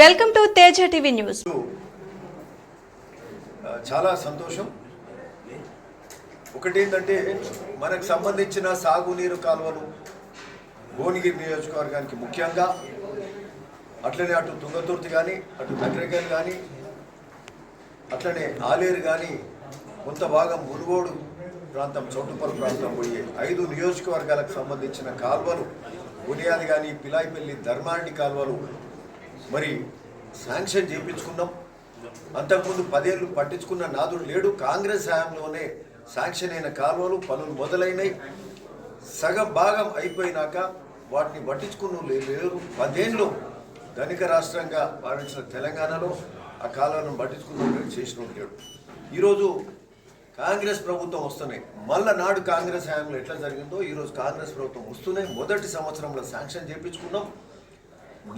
Welcome to Teja TV news. చాలా సంతోషం. ఒకటి ఏంటంటే మనకు సంబంధించిన సాగునీరు కాలువలు భువనగిరి నియోజకవర్గానికి ముఖ్యంగా అట్లనే అటు తుంగతుర్తి కానీ అటు నగరగల్ కానీ అట్లనే ఆలేరు కానీ కొంత భాగం మునుగోడు ప్రాంతం చౌటుపల్లి ప్రాంతం పోయే ఐదు నియోజకవర్గాలకు సంబంధించిన కాలువలు బునియాది కానీ పిలాయిపల్లి ధర్మారెడ్డి కాలువలు మరి శాంక్షన్ చేయించుకున్నాం. అంతకుముందు పదేళ్ళు పట్టించుకున్న నాదుడు లేడు. కాంగ్రెస్ హయాంలోనే శాంక్షన్ అయిన కాలువలు పనులు మొదలైనవి సగం భాగం అయిపోయినాక వాటిని పట్టించుకున్న లేరు. పదేళ్ళు ధనిక రాష్ట్రంగా భావించిన తెలంగాణలో ఆ కాలువలను పట్టించుకున్న చేసిన లేడు. ఈరోజు కాంగ్రెస్ ప్రభుత్వం వస్తున్నాయి. మళ్ళా నాడు కాంగ్రెస్ హయాంలో ఎట్లా జరిగిందో ఈరోజు కాంగ్రెస్ ప్రభుత్వం వస్తున్నాయి. మొదటి సంవత్సరంలో శాంక్షన్ చేయించుకున్నాం.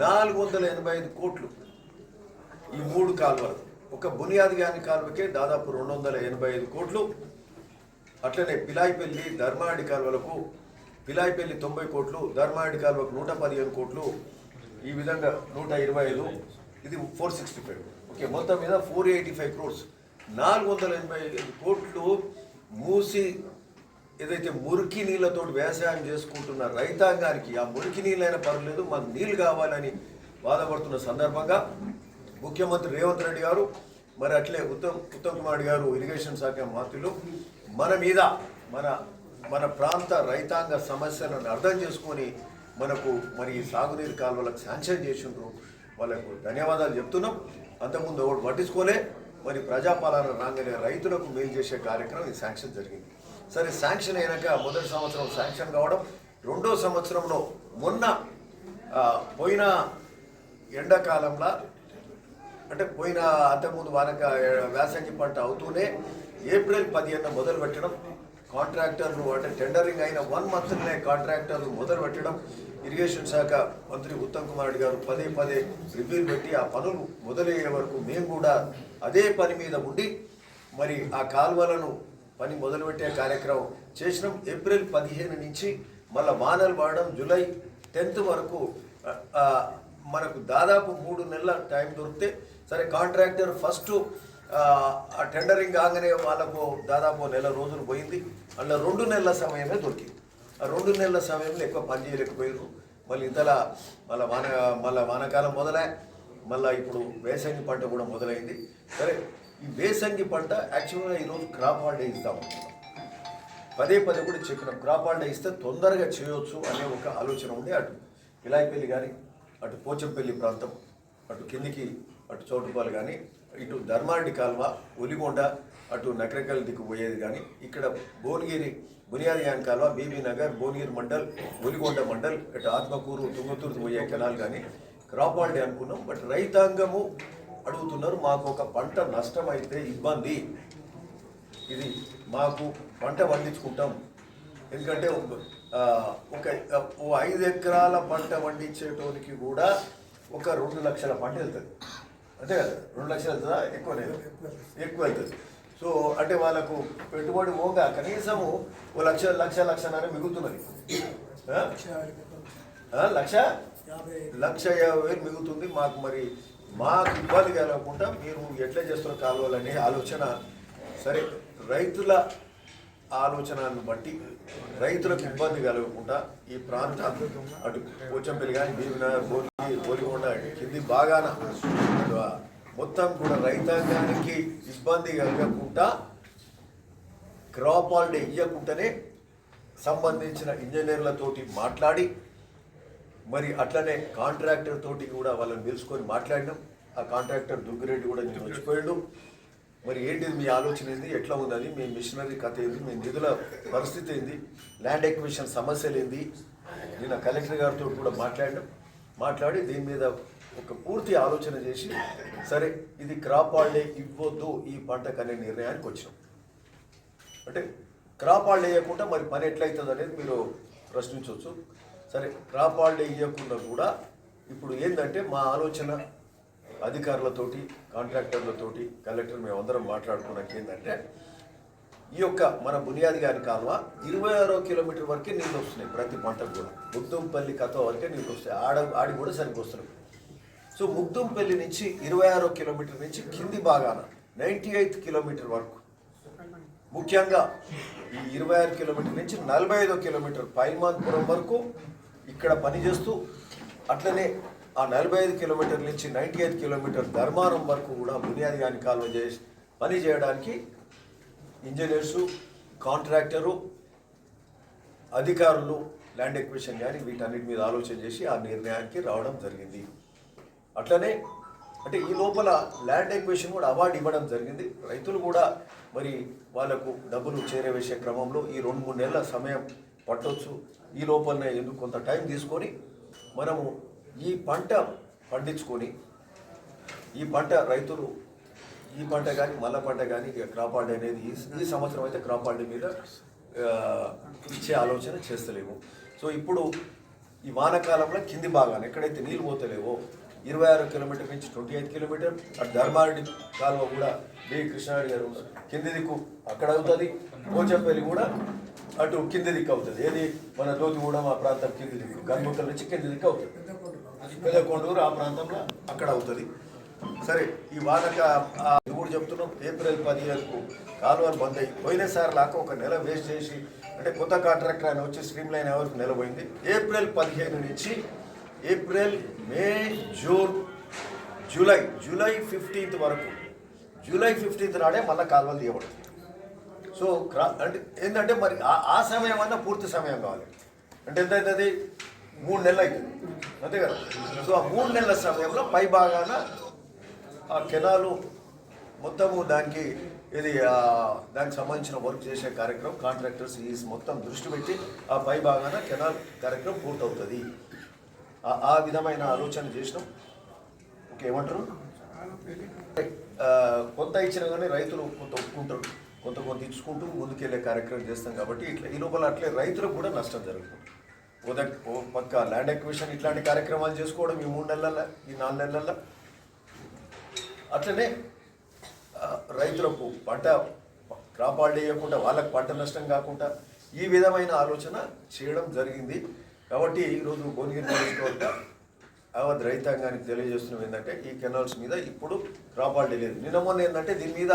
నాలుగు వందల ఎనభై ఐదు కోట్లు ఈ మూడు కాలువలు. ఒక బునియాది గాని కాలువకే దాదాపు రెండు వందల ఎనభై ఐదు కోట్లు. అట్లనే పిలాయిపల్లి ధర్మాడి కాలువలకు పిలాయిపల్లి తొంభై కోట్లు ధర్మాడి కాలువకు నూట పదిహేను కోట్లు ఈ విధంగా నూట ఇరవై ఐదు. ఇది ఫోర్ సిక్స్టీ ఫైవ్ ఓకే మొత్తం మీద ఫోర్ ఎయిటీ ఫైవ్ క్రోర్స్ నాలుగు వందల ఎనభై ఐదు కోట్లు మూసి ఏదైతే మురికి నీళ్ళతో వ్యవసాయం చేసుకుంటున్న రైతాంగానికి ఆ మురికి నీళ్ళైనా పర్వాలేదు మాకు నీళ్ళు కావాలని బాధపడుతున్న సందర్భంగా ముఖ్యమంత్రి రేవంత్ రెడ్డి గారు మరి అట్లే ఉత్తమ్ ఉత్తమ్ కుమార్ గారు ఇరిగేషన్ శాఖ మంత్రులు మన మీద మన మన ప్రాంత రైతాంగ సమస్యలను అర్థం చేసుకొని మనకు మరి ఈ సాగునీరు కాలువలకు శాంక్షన్ చేసిండ్రు. వాళ్ళకు ధన్యవాదాలు చెప్తున్నాం. అంతకుముందు ఎవరు పట్టించుకోలే మరి ప్రజాపాలన రాగానే రైతులకు మేలు చేసే కార్యక్రమం ఈ శాంక్షన్ జరిగింది. సరే శాంక్షన్ అయినాక మొదటి సంవత్సరం శాంక్షన్ కావడం రెండో సంవత్సరంలో మొన్న పోయిన ఎండాకాలంలో అంటే పోయిన అంతకుముందు వానక వేసంగి పంట అవుతూనే ఏప్రిల్ పదిహేను మొదలు పెట్టడం కాంట్రాక్టర్లు అంటే టెండరింగ్ అయిన వన్ మంత్లోనే కాంట్రాక్టర్లు మొదలు పెట్టడం ఇరిగేషన్ శాఖ మంత్రి ఉత్తమ్ కుమార్ రెడ్డి గారు పదే పదే రివ్యూలు పెట్టి ఆ పనులు మొదలయ్యే వరకు మేము కూడా అదే పని మీద ఉండి మరి ఆ కాలువలను పని మొదలుపెట్టే కార్యక్రమం చేసినాం. ఏప్రిల్ పదిహేను నుంచి మళ్ళీ వానలు పడడం జూలై టెన్త్ వరకు మనకు దాదాపు మూడు నెలల టైం దొరికితే సరే కాంట్రాక్టర్ ఫస్ట్ ఆ టెండరింగ్ కాగానే వాళ్ళకు దాదాపు నెల రోజులు పోయింది. అందులో రెండు నెలల సమయమే దొరికింది. ఆ రెండు నెలల సమయంలో ఎక్కువ పని చేయలేకపోయారు మళ్ళీ ఇంతలా మళ్ళీ వాన మళ్ళీ వానకాలం మొదలై మళ్ళీ ఇప్పుడు వేసవి పంట కూడా మొదలైంది. సరే ఈ వేసంగి పంట యాక్చువల్గా ఈరోజు క్రాప్ హాలిడే ఇస్తాం పదే పదే కూడా చెప్పిన క్రాప్ హాలిడే ఇస్తే తొందరగా చేయొచ్చు అనే ఒక ఆలోచన ఉంది అటు ఇలాయిపల్లి కానీ అటు పోచంపల్లి ప్రాంతం అటు కిందికి అటు చౌటుపాలు కానీ ఇటు ధర్మారెడ్డి కాల్వ ఒలిగొండ అటు నకరకల్ దిక్కు పోయేది కానీ ఇక్కడ భువనగిరి బునియాదియాన్ కాల్వ బీబీ నగర్ భువనగిరి మండల్ ఒలిగొండ మండల్ ఇటు ఆత్మకూరు తుంగతూరు పోయే కెనాల్ కానీ క్రాప్ హాలిడే అనుకున్నాం. బట్ రైతాంగము అడుగుతున్నారు మాకు ఒక పంట నష్టం అయితే ఇబ్బంది. ఇది మాకు పంట పండించుకుంటాం. ఎందుకంటే ఒక ఐదు ఎకరాల పంట పండించేటోనికి కూడా ఒక రెండు లక్షల పంట వెళ్తుంది. అంతే కదా? రెండు లక్షలు వెళ్తుందా? ఎక్కువనే ఎక్కువ వెళ్తుంది. సో అంటే వాళ్ళకు పెట్టుబడి పోగా కనీసము ఓ లక్ష లక్ష లక్షన్నర మిగులుతున్నది. లక్ష లక్ష యాభై వేలు మిగులుతుంది. మాకు మరి మాకు ఇబ్బంది కలగకుండా మీరు ఎట్లా చేస్తున్న కాలువలనే ఆలోచన. సరే రైతుల ఆలోచనను బట్టి రైతులకు ఇబ్బంది కలగకుండా ఈ ప్రాంత అటు పోచంపల్లి కానీ భీమనగర్ బోలి బోలిగొండ కింది బాగాన మొత్తం కూడా రైతాంగానికి ఇబ్బంది కలగకుండా క్రాప్ హాలిడే ఇవ్వకుండానే సంబంధించిన ఇంజనీర్లతోటి మాట్లాడి మరి అట్లనే కాంట్రాక్టర్ తోటి కూడా వాళ్ళని పిలుచుకొని మాట్లాడినాం. ఆ కాంట్రాక్టర్ దుగ్గిరెడ్డి కూడా నేను వచ్చిపోయాడు. మరి ఏంటిది మీ ఆలోచన ఏంది? ఎట్లా ఉన్నది మీ మిషనరీ కథ ఏంది? మీ నిధుల పరిస్థితి ఏంది? ల్యాండ్ ఎక్విషన్ సమస్యలు ఏంది? నిన్న కలెక్టర్ గారితో కూడా మాట్లాడినాం. మాట్లాడి దీని మీద ఒక పూర్తి ఆలోచన చేసి సరే ఇది క్రాప్ హాలిడే ఇవ్వద్దు ఈ పంటకు అనే నిర్ణయానికి వచ్చినాం. అంటే క్రాప్ హాలిడే మరి పని ఎట్లయితుంది అనేది మీరు ప్రశ్నించవచ్చు. సరే క్రాప్ హాలిడే ఇవ్వకుండా కూడా ఇప్పుడు ఏంటంటే మా ఆలోచన అధికారులతోటి కాంట్రాక్టర్లతోటి కలెక్టర్ మేమందరం మాట్లాడుకున్నాక ఏంటంటే ఈ యొక్క మన బునియాది గారి కాలువ ఇరవై ఆరో కిలోమీటర్ వరకే నీళ్ళు వస్తున్నాయి ప్రతి పంటకు కూడా. ముగ్దుంపల్లి కథ వరకే నీళ్ళు వస్తాయి. ఆడ ఆడి కూడా సరిగ్గా వస్తున్నాయి సో ముగ్దుంపల్లి నుంచి ఇరవై ఆరో కిలోమీటర్ నుంచి కింది భాగాన నైంటీ ఎయిత్ కిలోమీటర్ వరకు ముఖ్యంగా ఈ ఇరవై ఆరు కిలోమీటర్ నుంచి నలభై ఐదో కిలోమీటర్ పైమాన్పురం వరకు ఇక్కడ పనిచేస్తూ అట్లనే ఆ నలభై ఐదు కిలోమీటర్ల నుంచి నైంటీ ఐదు కిలోమీటర్ ధర్మారం వరకు కూడా బునియాది గాని కాలువ చేసి పని చేయడానికి ఇంజనీర్సు కాంట్రాక్టరు అధికారులు ల్యాండ్ ఎక్విషన్ కానీ వీటన్నిటి మీద ఆలోచన చేసి ఆ నిర్ణయానికి రావడం జరిగింది. అట్లనే అంటే ఈ లోపల ల్యాండ్ ఎక్వేషన్ కూడా అవార్డు ఇవ్వడం జరిగింది. రైతులు కూడా మరి వాళ్ళకు డబ్బులు చేరవేసే క్రమంలో ఈ రెండు మూడు నెలల సమయం పట్టవచ్చు ఈ లోపలనే ఎందుకు కొంత టైం తీసుకొని మనము ఈ పంట పండించుకొని ఈ పంట రైతులు ఈ పంట కానీ మల్ల పంట కానీ ఇక క్రాప్ అనేది ఈ సంవత్సరం అయితే క్రాప్ మీద ఇచ్చే ఆలోచన చేస్తలేము. సో ఇప్పుడు ఈ వానకాలంలో కింది భాగాన్ని ఎక్కడైతే నీళ్ళు పోతలేవో ఇరవై ఆరు కిలోమీటర్ నుంచి ట్వంటీ ఎయిట్ కిలోమీటర్ అటు ధర్మారెడ్డి కాలువ కూడా బి కృష్ణారెడ్డి గారు కింది దిక్కు అక్కడ అవుతుంది. పోచంపల్లి కూడా అటు కింది దిక్కు అవుతుంది. ఏది? మన దోతిగూడెం ఆ ప్రాంతం కింది దిక్కు. గన్ముక్కల నుంచి కింది దిక్కు అవుతుంది. పెద్దకొండూరు ఆ ప్రాంతంలో అక్కడ అవుతుంది. సరే ఈ వానక ఆ, కూడా చెప్తున్నాం. ఏప్రిల్ పదిహేనుకు కాలువలు బంద్ అయ్యి పోయినసారి లాగా ఒక నెల వేస్ట్ చేసి అంటే కొత్త కాంట్రాక్టర్ ఆయన వచ్చి స్ట్రీమ్ లైన్ ఎవరికి నెల పోయింది ఏప్రిల్ పదిహేను నుంచి April May June July July fifteenth వరకు. జూలై ఫిఫ్టీన్త్ నాడే మళ్ళీ కాలువలు తీయబడుతుంది సో క్రా అంటే ఏంటంటే మరి ఆ- సమయం అన్నా పూర్తి సమయం కావాలి. అంటే ఎంత అవుతుంది? మూడు నెలలు అవుతుంది. అంతే కదా? సో ఆ మూడు నెలల సమయంలో పై భాగాన ఆ కెనాలు మొత్తము దానికి ఇది దానికి సంబంధించిన వర్క్ చేసే కార్యక్రమం కాంట్రాక్టర్స్ ఈ మొత్తం దృష్టి పెట్టి ఆ పై భాగాన కెనాల్ కార్యక్రమం పూర్తవుతుంది. ఆ- విధమైన ఆలోచన చేసినాం. ఓకే ఏమంటారు? కొంత ఇచ్చినా కానీ రైతులు కొంత ఒప్పుకుంటారు. కొంత కొంత ఇచ్చుకుంటూ ముందుకెళ్ళే కార్యక్రమం చేస్తాం కాబట్టి ఇట్లా ఈ లోపల అట్లే రైతులకు కూడా నష్టం జరుగుతుంది. ఉదక్ ఓ పక్క ల్యాండ్ ఎక్విషన్ ఇట్లాంటి కార్యక్రమాలు చేసుకోవడం ఈ మూడు నెలల ఈ నాలుగు నెలల అట్లనే రైతులకు పంట క్రాప్ ఆల్డ్ వేయకుండా వాళ్ళకు పంట నష్టం కాకుండా ఈ విధమైన ఆలోచన చేయడం జరిగింది. కాబట్టి ఈరోజు భువనగిరి నియోజకవర్గ యావత్ రైతాంగానికి తెలియజేస్తున్నాం ఏంటంటే ఈ కెనాల్స్ మీద ఇప్పుడు క్రాప్ ఆల్డ్ లేదు. నిన్న మొన్న ఏంటంటే దీని మీద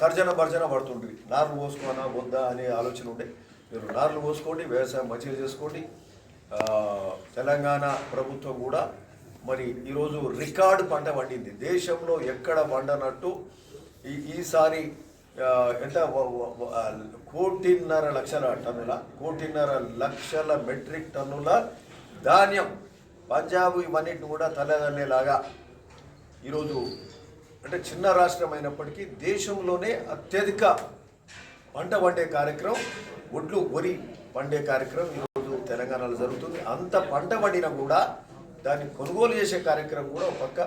తర్జన భర్జన పడుతుండ్రి నార్లు పోసుకోనా వద్దా? అనే ఆలోచన ఉండే. మీరు నార్లు పోసుకోండి వ్యవసాయం మంచిగా చేసుకోండి. తెలంగాణ ప్రభుత్వం కూడా మరి ఈరోజు రికార్డు పంట పండింది. దేశంలో ఎక్కడ పండనట్టు ఈ ఈసారి ఎంత కోటిన్నర లక్షల టన్నుల కోటిన్నర లక్షల మెట్రిక్ టన్నుల ధాన్యం పంజాబ్ ఇవన్నిటిని కూడా తలదన్నేలాగా ఈరోజు అంటే చిన్న రాష్ట్రం అయినప్పటికీ దేశంలోనే అత్యధిక పంట పండే కార్యక్రమం ఒడ్లు వరి పండే కార్యక్రమం ఈరోజు తెలంగాణలో జరుగుతుంది. అంత పంట పండినా కూడా దాన్ని కొనుగోలు చేసే కార్యక్రమం కూడా ఒక పక్క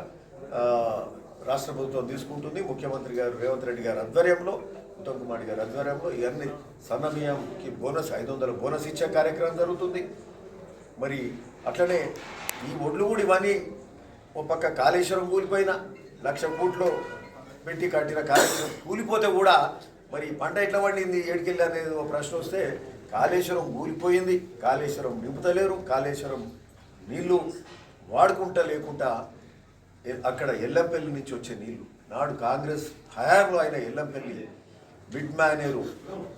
రాష్ట్ర ప్రభుత్వం తీసుకుంటుంది. ముఖ్యమంత్రి గారు రేవంత్ రెడ్డి గారి ఆధ్వర్యంలో ఉత్తమ్ కుమార్ గారి ఆధ్వర్యంలో ఇవన్నీ సన్నబియ్యంకి బోనస్ ఐదు వందల బోనస్ ఇచ్చే కార్యక్రమం జరుగుతుంది. మరి అట్లనే ఈ ఒడ్లు కూడా ఇవన్నీ ఓ పక్క కాళేశ్వరం కూలిపోయిన లక్ష కోట్లు పెట్టి కట్టిన కాళేశ్వరం కూలిపోతే కూడా మరి పంట ఎట్లా పండింది? ఏడికెళ్ళి అనేది ఒక ప్రశ్న వస్తే కాళేశ్వరం కూలిపోయింది. కాళేశ్వరం నింపుతలేరు. కాళేశ్వరం నీళ్ళు వాడుకుంటా లేకుండా అక్కడ ఎల్లంపల్లి నుంచి వచ్చే నీళ్ళు. నాడు కాంగ్రెస్ హయాంలో అయిన ఎల్లంపల్లి బిడ్ మేనేరు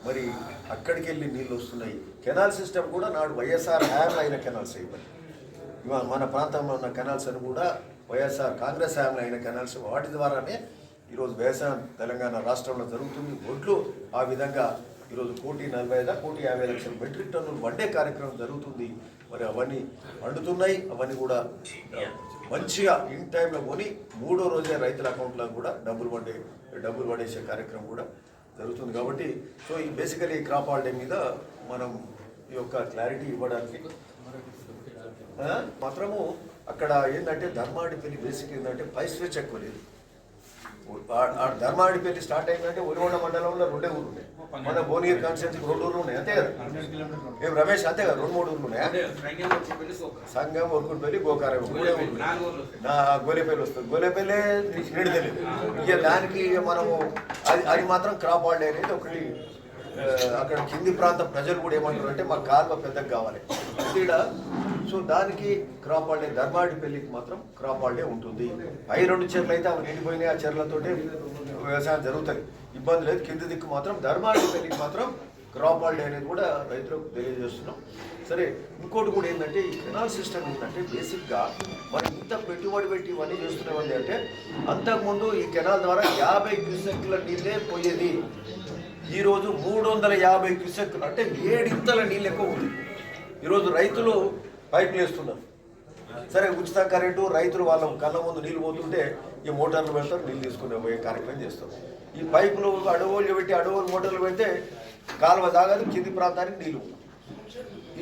మరి అక్కడికి వెళ్ళి నీళ్ళు వస్తున్నాయి. కెనాల్ సిస్టమ్ కూడా నాడు వైఎస్ఆర్ హయాంలో అయిన కెనాల్స్ అయిపోయి మన ప్రాంతంలో ఉన్న కెనాల్స్ అని కూడా వైఎస్ఆర్ కాంగ్రెస్ హయాంలో అయిన కెనాల్స్ వాటి ద్వారానే ఈరోజు వ్యవసాయం తెలంగాణ రాష్ట్రంలో జరుగుతుంది. ఒడ్లు ఆ విధంగా ఈరోజు కోటి నలభై ఐదు కోటి యాభై లక్షల మెట్రిక్ టన్నులు వండే కార్యక్రమం జరుగుతుంది. మరి అవన్నీ వండుతున్నాయి అవన్నీ కూడా మంచిగా ఇన్ టైంలో కొని మూడో రోజే రైతుల అకౌంట్లో కూడా డబ్బులు పడే డబ్బులు పడేసే కార్యక్రమం కూడా జరుగుతుంది కాబట్టి సో ఈ బేసికలీ క్రాప్ హాలిడే మీద మనం ఈ యొక్క క్లారిటీ ఇవ్వడానికి మాత్రము అక్కడ ఏంటంటే ధర్మాడిపల్లి బేసిక్ ఏంటంటే పై స్ట్రెచ్ ఎక్కువ లేదు. ధర్మాడిపల్లి స్టార్ట్ అయిందంటే ఉరిగొండ మండలంలో రెండే ఊరు ఉన్నాయి. మన భువనగిరి కాన్స్టిట్యూన్సీకి రెండు ఊర్లు ఉన్నాయి అంతే కదా? ఏం రమేష్ అంతే కదా? రెండు మూడు ఊర్లు ఉన్నాయా? సంఘం ఊరుకుంటపల్లి గోకారం మూడే ఊర్లు నా గోలేపల్లి వస్తుంది. గోలేపల్లి తెలియదు. ఇక దానికి మనము అది అది మాత్రం క్రాప్ హాలిడే అనేది ఒకటి అక్కడ కింది ప్రాంత ప్రజలు కూడా ఏమంటారు అంటే మాకు కాలువ పెద్దగా కావాలి ఈడ సో దానికి క్రాప్ హాలిడే ధర్మాడి పెళ్ళికి మాత్రం క్రాప్ హాలిడే ఉంటుంది. పై రెండు చెర్లు అయితే అవి నిండిపోయినాయి ఆ చెర్లతో వ్యవసాయం జరుగుతాయి ఇబ్బంది లేదు. కింది దిక్కు మాత్రం ధర్మాడి పెళ్ళికి మాత్రం క్రాప్ హాలిడే అనేది కూడా రైతులకు తెలియజేస్తున్నాం. సరే ఇంకోటి కూడా ఏంటంటే ఈ కెనాల్ సిస్టమ్ ఏంటంటే బేసిక్గా మనం ఇంత పెట్టుబడి పెట్టి ఇవన్నీ చేస్తున్నామండి అంటే అంతకుముందు ఈ కెనాల్ ద్వారా యాభై క్యూసెక్ల నీళ్ళే పోయేది. ఈరోజు మూడు వందల యాభై క్యూసెక్లు అంటే ఏడింతల నీళ్ళు ఎక్కువ ఉంది. ఈరోజు రైతులు పైపులు వేస్తున్నారు సరే ఉచిత కరెంటు రైతులు వాళ్ళ కళ్ళ ముందు నీళ్ళు పోతుంటే ఈ మోటార్లు పెడతారు నీళ్ళు తీసుకునే పోయే కార్యక్రమం చేస్తారు ఈ పైపులు అడవులు పెట్టి అడవులు మోటార్లు పెడితే కాలువ తాగదు కింది ప్రాంతానికి నీళ్ళు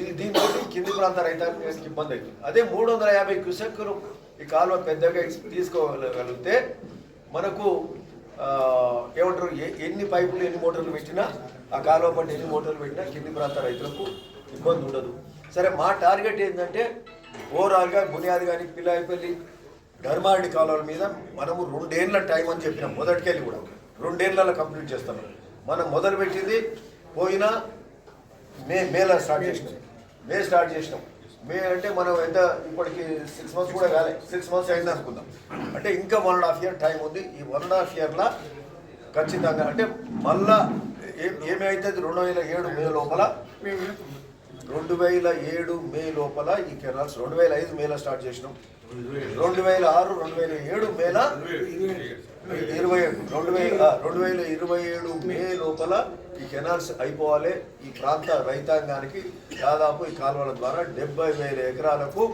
ఇది దీంతో కింది ప్రాంత రైతానికి ఇబ్బంది అవుతుంది. అదే మూడు వందల యాభై క్యూసెక్కులు ఈ కాలువ పెద్దగా తీసుకోగలిగితే మనకు ఏమంటారు ఎన్ని పైపులు ఎన్ని మోటార్లు పెట్టినా ఆ కాలువ పంట ఎన్ని మోటార్లు పెట్టినా కింది ప్రాంత రైతులకు ఇబ్బంది ఉండదు. సరే మా టార్గెట్ ఏంటంటే ఓవరాల్గా బునియాది కానీ పిల్లాయిపల్లి ధర్మారెడ్డి కాలువల మీద మనము రెండేళ్ళ టైం అని చెప్పినాం మొదటికెళ్ళి కూడా. రెండేళ్ళలో కంప్లీట్ చేస్తాం. మనం మొదలు పెట్టింది పోయినా మే మేలో స్టార్ట్ చేసినాం. మే స్టార్ట్ చేసినాం. మే అంటే మనం ఎంత ఇప్పటికి సిక్స్ మంత్స్ కూడా కాలే. సిక్స్ మంత్స్ అయింది అనుకుందాం. అంటే ఇంకా one and half year time ఉంది. ఈ వన్ అండ్ హాఫ్ ఇయర్లో ఖచ్చితంగా అంటే మళ్ళా ఏ- ఏమైతుంది? రెండు వేల ఏడు మే లోపల రెండు వేల ఏడు మే లోపల ఈ కెనాల్స్ రెండు వేల ఐదు మేలా స్టార్ట్ చేసినాం. రెండు వేల ఆరు రెండు వేల ఏడు మేల ఇరవై రెండు వేల రెండు వేల ఇరవై ఏడు మే లోపల ఈ కెనాల్స్ అయిపోవాలి. ఈ ప్రాంత రైతాంగానికి దాదాపు ఈ కాలువల ద్వారా డెబ్బై వేల ఎకరాలకు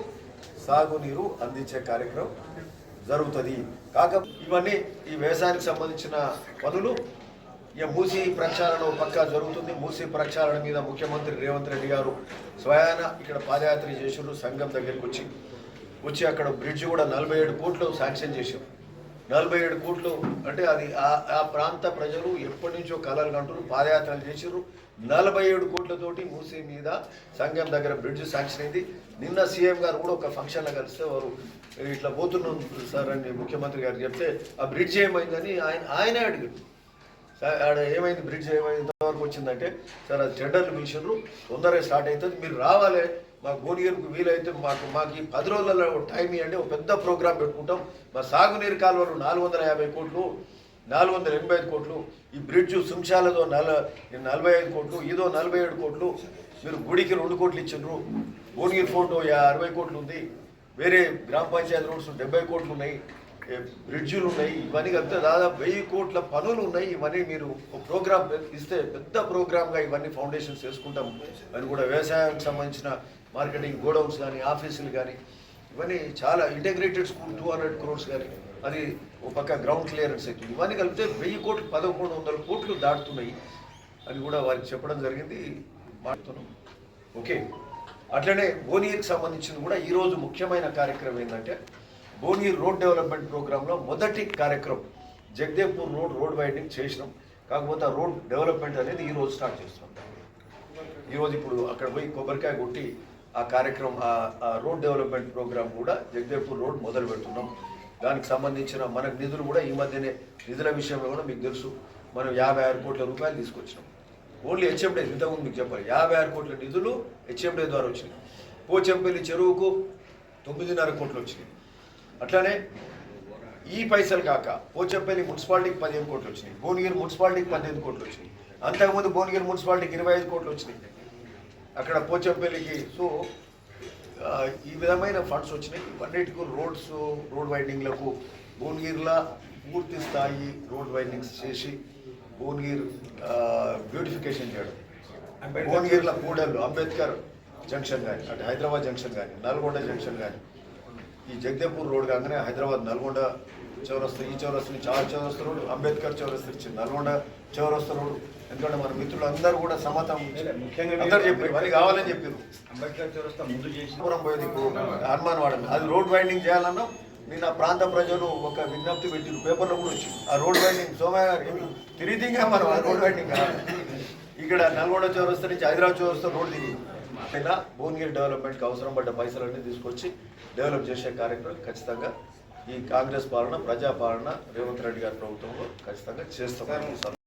సాగునీరు అందించే కార్యక్రమం జరుగుతుంది. కాక ఇవన్నీ ఈ వ్యవసాయానికి సంబంధించిన పనులు. ఇక మూసీ ప్రక్షాళన పక్కా జరుగుతుంది. మూసీ ప్రక్షాళన మీద ముఖ్యమంత్రి రేవంత్ రెడ్డి గారు స్వయాన ఇక్కడ పాదయాత్ర చేసారు సంఘం దగ్గరికి వచ్చి. వచ్చి అక్కడ బ్రిడ్జ్ కూడా నలభై ఏడు కోట్లు శాంక్షన్ చేశారు నలభై ఏడు కోట్లు అంటే అది ఆ ఆ ప్రాంత ప్రజలు ఎప్పటి నుంచో కలలు కంటారు పాదయాత్రలు చేసారు నలభై ఏడు కోట్లతోటి మూసీ మీద సంఘం దగ్గర బ్రిడ్జ్ శాంక్షన్ అయింది. నిన్న సీఎం గారు కూడా ఒక ఫంక్షన్లో కలిస్తే వారు ఇట్లా పోతున్నాం సార్ అని ముఖ్యమంత్రి గారు చెప్తే ఆ బ్రిడ్జ్ ఏమైందని ఆయన ఆయనే అడిగాడు. సార్ ఆడ ఏమైంది? బ్రిడ్జ్ ఏమైంది? ఇంతవరకు వచ్చిందంటే సార్ అది టెండర్లు పిలిచారు తొందరగా స్టార్ట్ అవుతుంది. మీరు రావాలి. మా భువనగిరికి వీలైతే మాకు మాకు ఈ పది రోజులలో టైం ఇవ్వండి. ఒక పెద్ద ప్రోగ్రామ్ పెట్టుకుంటాం. మా సాగునీరు కాలువలు నాలుగు వందల యాభై కోట్లు నాలుగు వందల ఎనభై ఐదు కోట్లు ఈ బ్రిడ్జ్ సుంశాలదో నల నలభై ఐదు కోట్లు ఇదో నలభై ఏడు కోట్లు మీరు గుడికి రెండు కోట్లు ఇచ్చిండ్రు. భువనగిరి ఫోటో యా- అరవై కోట్లు ఉంది. వేరే గ్రామ పంచాయతీ రోడ్స్ డెబ్బై కోట్లు ఉన్నాయి. బ్రిడ్జులు ఉన్నాయి ఇవన్నీ కలిపితే దాదాపు వెయ్యి కోట్ల పనులు ఉన్నాయి. ఇవన్నీ మీరు ఒక ప్రోగ్రామ్ ఇస్తే పెద్ద ప్రోగ్రామ్గా ఇవన్నీ ఫౌండేషన్స్ చేసుకుంటాం. అని కూడా వ్యవసాయానికి సంబంధించిన మార్కెటింగ్ గోడౌన్స్ కానీ ఆఫీసులు కానీ ఇవన్నీ చాలా integrated school two hundred crores కానీ అది ఒక పక్క గ్రౌండ్ క్లియరెన్స్ అవుతుంది ఇవన్నీ కలిపితే వెయ్యి కోట్లు పదకొండు వందల కోట్లు దాటుతున్నాయి. అని కూడా వారికి చెప్పడం జరిగింది. మాట్లాడుతున్నాం. ఓకే. అట్లనే ఓనియర్కి సంబంధించింది కూడా ఈరోజు ముఖ్యమైన కార్యక్రమం ఏంటంటే భువనగిరి రోడ్ డెవలప్మెంట్ ప్రోగ్రాంలో మొదటి కార్యక్రమం జగదేవ్పూర్ రోడ్ రోడ్ వైడింగ్ చేసినాం. కాకపోతే ఆ రోడ్ డెవలప్మెంట్ అనేది ఈ రోజు స్టార్ట్ చేస్తున్నాం. ఈరోజు ఇప్పుడు అక్కడ పోయి కొబ్బరికాయ కొట్టి ఆ కార్యక్రమం ఆ- ఆ రోడ్ డెవలప్మెంట్ ప్రోగ్రామ్ కూడా జగదేవ్పూర్ రోడ్ మొదలు పెడుతున్నాం. దానికి సంబంధించిన మనకు నిధులు కూడా ఈ మధ్యనే నిధుల విషయంలో కూడా మీకు తెలుసు. మనం యాభై ఆరు కోట్ల రూపాయలు తీసుకొచ్చినాం. ఓన్లీ హెచ్ఎండే ఇంతకుముందు మీకు చెప్పాలి. యాభై ఆరు కోట్ల నిధులు హెచ్ఎండే ద్వారా వచ్చినాయి. పోచంపల్లి చెరువుకు తొమ్మిదిన్నర కోట్లు వచ్చినాయి. అట్లానే ఈ పైసలు కాక పోచంపల్లి మున్సిపాలిటీకి పదిహేను కోట్లు వచ్చినాయి. భువనగిరి మున్సిపాలిటీకి పదిహేను కోట్లు వచ్చినాయి. అంతకుముందు భువనగిరి మున్సిపాలిటీకి ఇరవై ఐదు కోట్లు వచ్చినాయి. అక్కడ పోచంపల్లికి సో ఈ విధమైన ఫండ్స్ వచ్చినాయి. ఇవన్నిటికీ రోడ్స్ రోడ్ వైండింగ్లకు భువనగిరిలో పూర్తి స్థాయి రోడ్ వైండింగ్స్ చేసి భువనగిరి బ్యూటిఫికేషన్ చేయడం. భువనగిరిలో కూడళ్ళు అంబేద్కర్ జంక్షన్ కానీ అటు హైదరాబాద్ జంక్షన్ కానీ నల్గొండ జంక్షన్ కానీ ఈ జగదేపూర్ రోడ్ కాగానే హైదరాబాద్ నల్గొండ చౌరస్తా ఈ చౌరస్తా నుంచి ఆ చౌరస్తా రోడ్ అంబేద్కర్ చౌరస్తా నుంచి నల్గొండ చౌరస్తా రోడ్. ఎందుకంటే మన మిత్రులు అందరూ కూడా సమతం ముఖ్యంగా అందరు చెప్పారు మరి కావాలని చెప్పారు. అంబేద్కర్ చౌరస్తా ముందు పోయేది హనుమాన్ వాడని అది రోడ్ వైండింగ్ చేయాలన్నా నిన్న ప్రాంత ప్రజలు ఒక విజ్ఞప్తి పెట్టిరు పేపర్లో కూడా వచ్చింది. ఆ రోడ్ వైండింగ్ సోమయ్య గారు ఏమి తిరిగిగా మనం ఆ రోడ్ వైండింగ్ కావాలి. ఇక్కడ నల్గొండ చౌరస్తా నుంచి హైదరాబాద్ చౌరస్తా రోడ్ దిగి ఇలా భువనగిరి డెవలప్మెంట్కి అవసరం పడ్డ పైసలన్నీ తీసుకొచ్చి డెవలప్ చేసే కార్యక్రమం ఖచ్చితంగా ఈ కాంగ్రెస్ పాలన ప్రజా పాలన రేవంత్ రెడ్డి గారి ప్రభుత్వంలో ఖచ్చితంగా చేస్తాం